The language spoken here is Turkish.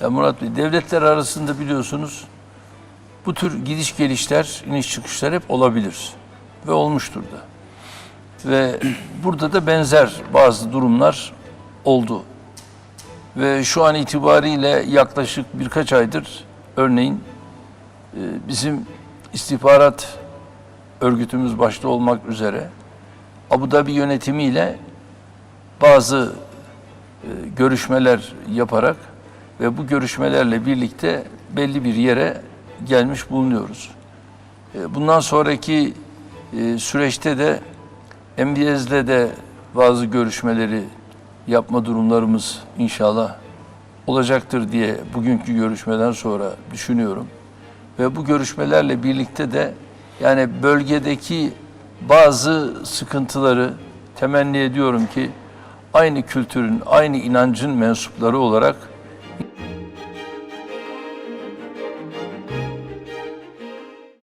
Ya Murat Bey, devletler arasında biliyorsunuz bu tür gidiş gelişler, iniş çıkışlar hep olabilir ve olmuştur da. Ve burada da benzer bazı durumlar oldu. Ve şu an itibariyle yaklaşık birkaç aydır örneğin e, bizim istihbarat örgütümüz başta olmak üzere Abu Dhabi yönetimiyle bazı e, görüşmeler yaparak ve bu görüşmelerle birlikte belli bir yere gelmiş bulunuyoruz. E, Bundan sonraki e, süreçte de MBS'le de bazı görüşmeleri yapma durumlarımız inşallah olacaktır diye bugünkü görüşmeden sonra düşünüyorum. Ve bu görüşmelerle birlikte de yani bölgedeki bazı sıkıntıları temenni ediyorum ki aynı kültürün, aynı inancın mensupları olarak